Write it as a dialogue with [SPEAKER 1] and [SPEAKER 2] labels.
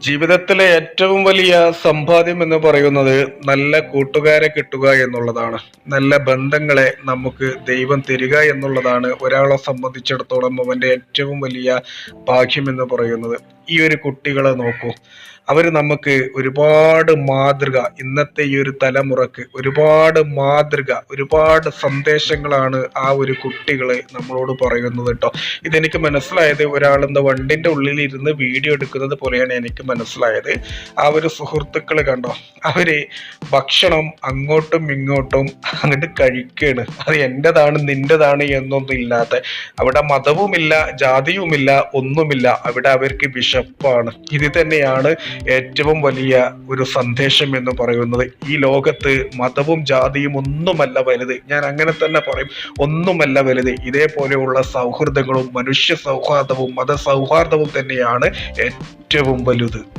[SPEAKER 1] ജീവിതത്തിലെ ഏറ്റവും വലിയ സമ്പാദ്യം എന്ന് പറയുന്നത് നല്ല കൂട്ടുകാരെ കിട്ടുക എന്നുള്ളതാണ്. നല്ല ബന്ധങ്ങളെ നമുക്ക് ദൈവം തരിക എന്നുള്ളതാണ് ഒരാളെ സംബന്ധിച്ചിടത്തോളം അവന്റെ ഏറ്റവും വലിയ ഭാഗ്യം എന്ന് പറയുന്നത്. ഈ ഒരു കുട്ടികളെ നോക്കൂ. അവർ നമുക്ക് ഒരുപാട് മാതൃക ഇന്നത്തെ ഈ ഒരു തലമുറയ്ക്ക് ഒരുപാട് മാതൃക ഒരുപാട് സന്ദേശങ്ങളാണ് ആ ഒരു കുട്ടികൾ നമ്മളോട് പറയുന്നത് കേട്ടോ. ഇതെനിക്ക് മനസ്സിലായത് ഒരാൾ വണ്ടിന്റെ ഇരുന്ന് വീഡിയോ എടുക്കുന്നത് പോലെയാണ് എനിക്ക് മനസ്സിലായത്. ആ ഒരു സുഹൃത്തുക്കൾ കണ്ടോ? അവർ ഭക്ഷണം അങ്ങോട്ടും ഇങ്ങോട്ടും അങ്ങോട്ട് കഴിക്കുകയാണ് അത് എന്റെതാണ് നിന്റെതാണ് എന്നൊന്നും ഇല്ലാതെ അവിടെ മതവുമില്ല ജാതിയുമില്ല ഒന്നുമില്ല. അവിടെ അവർക്ക് വിശപ്പാണ്. ഇത് തന്നെയാണ് ഏറ്റവും വലിയ ഒരു സന്ദേശം എന്ന് പറയുന്നത്. ഈ ലോകത്ത് മതവും ജാതിയും ഒന്നുമല്ല വലുത്. ഞാൻ അങ്ങനെ തന്നെ പറയും. ഒന്നുമല്ല വലുത്. ഇതേപോലെയുള്ള സൗഹൃദങ്ങളും മനുഷ്യ സൗഹാർദ്ദവും മത സൗഹാർദ്ദവും തന്നെയാണ് ഏറ്റവും വലുത്.